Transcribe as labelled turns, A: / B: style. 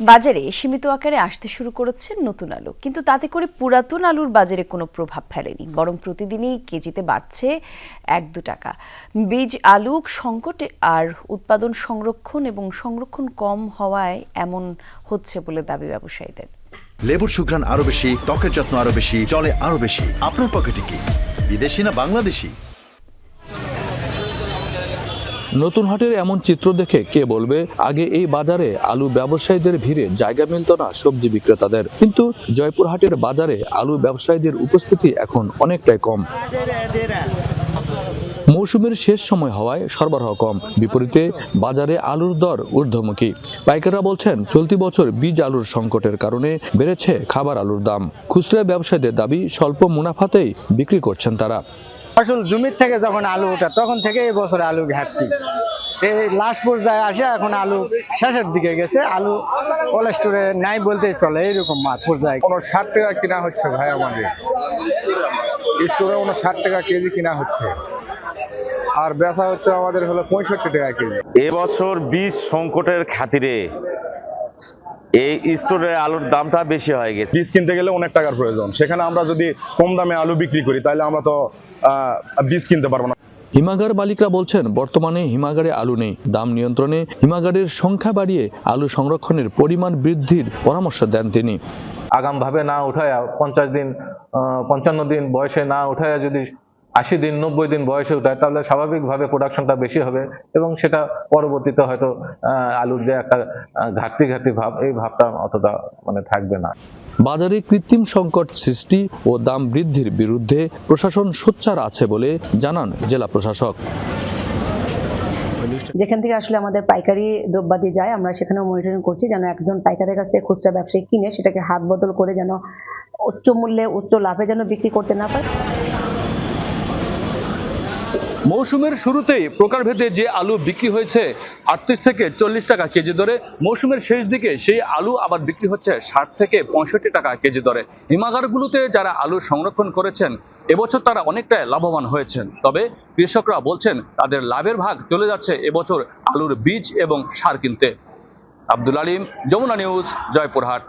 A: বাজারে সীমিত আকারে আসতে শুরু করেছে নতুন আলু। কিন্তু তাতে করে পুরাতন আলুর বাজারে কোনো প্রভাব ফেলেনি, বরং প্রতিদিনই কেজিতে বাড়ছে এক দু টাকা। বীজ আলু সংকটে আর উৎপাদন সংরক্ষণ এবং সংরক্ষণ কম হওয়ায় এমন হচ্ছে বলে দাবি ব্যবসায়ীদের।
B: লেবুর সুঘ্রাণ আরও বেশি, ত্বকের যত্ন আরও বেশি চলে আরও বেশি। আপনার পকেটে কি বিদেশি না বাংলাদেশি?
C: নতুন হাটের এমন চিত্র দেখে কে বলবে? আগে এই বাজারে আলু ব্যবসায়ীদের ভিড়ে জায়গা মিলত না সবজি বিক্রেতাদের। কিন্তু জয়পুরহাটের বাজারে আলু ব্যবসায়ীদের উপস্থিতি এখন অনেকটাই কম। মৌসুমের শেষ সময় হওয়ায় সরবরাহ কম। বিপরীতে বাজারে আলুর দর ঊর্ধ্বমুখী। পাইকাররা বলছেন, চলতি বছর বীজ আলুর সংকটের কারণে বেড়েছে খাবার আলুর দাম। খুচরা ব্যবসায়ীদের দাবি, স্বল্প মুনাফাতেই বিক্রি করছেন তারা।
D: ফসল জমির থেকে যখন আলু ওঠে তখন থেকে এই বছর আলু ঘাটতি। এই লাস্ট পর্যায়ে আসে এখন আলু শেষের দিকে গেছে আলু কোল্ড স্টোরে নাই বলতেই চলে এইরকম মাঠ পর্যায়ে কোনো
E: ষাট টাকা কিনা হচ্ছে ভাই আমাদের। স্টোরে কোনো ষাট টাকা কেজি কিনা হচ্ছে। আর বেচা হচ্ছে আমাদের হলো পঁয়ষট্টি টাকা কেজি।
F: এবছর বীজ সংকটের খাতিরে এই স্টোরের আলুর দামটা বেশি হয়ে গেছে।
E: বীজ কিনতে গেলে অনেক টাকার প্রয়োজন। সেখানে আমরা যদি কম দামে আলু বিক্রি করি তাহলে আমরা তো আহ, বীজ কিনতে পারব না।
C: হিমাগার মালিকরা বলছেন বর্তমানে হিমাগারে আলু নেই। দাম নিয়ন্ত্রণে হিমাগারের সংখ্যা বাড়িয়ে আলু সংরক্ষণের পরিমাণ বৃদ্ধির পরামর্শ দেন তিনি।
G: আগামভাবে না উঠায়া পঞ্চাশ দিন আহ, পঞ্চান্ন দিন বয়সে না উঠায়া যদি আশি দিন নব্বই দিন বয়সে উঠায় তাহলে স্বাভাবিকভাবে প্রোডাকশনটা বেশি হবে এবং সেটা পরবর্তীতে হয়তো আহ, আলুর যে একটা ঘাটতি ঘাটতি ভাব এই ভাবটা অতটা মানে থাকবে না।
C: বাজারে কৃত্রিম সংকট সৃষ্টি ও দাম বৃদ্ধির বিরুদ্ধে প্রশাসন সোচ্চার আছে বলে জানান জেলা প্রশাসক।
H: যেখান থেকে আসলে আমাদের পাইকারি দ্রব্যাদি যায় আমরা সেখানেও মনিটরিং করছি যেন একজন পাইকারের কাছ থেকে খুচরা ব্যবসায়ী কিনে সেটাকে হাত বদল করে যেন উচ্চ মূল্যে উচ্চ লাভে যেন বিক্রি করতে না পারে।
C: মৌসুমের শুরুতেই প্রকারভেদে যে আলু বিক্রি হয়েছে আটত্রিশ থেকে চল্লিশ টাকা কেজি দরে, মৌসুমের শেষ দিকে সেই আলু আবার বিক্রি হচ্ছে ষাট থেকে পঁয়ষট্টি টাকা কেজি দরে। হিমাগারগুলোতে যারা আলু সংরক্ষণ করেছেন, এবছর তারা অনেকটাই লাভবান হয়েছেন। তবে কৃষকরা বলছেন, তাদের লাভের ভাগ চলে যাচ্ছে এবছর আলুর বীজ এবং সার কিনতে। আব্দুল আলিম, যমুনা নিউজ, জয়পুরহাট।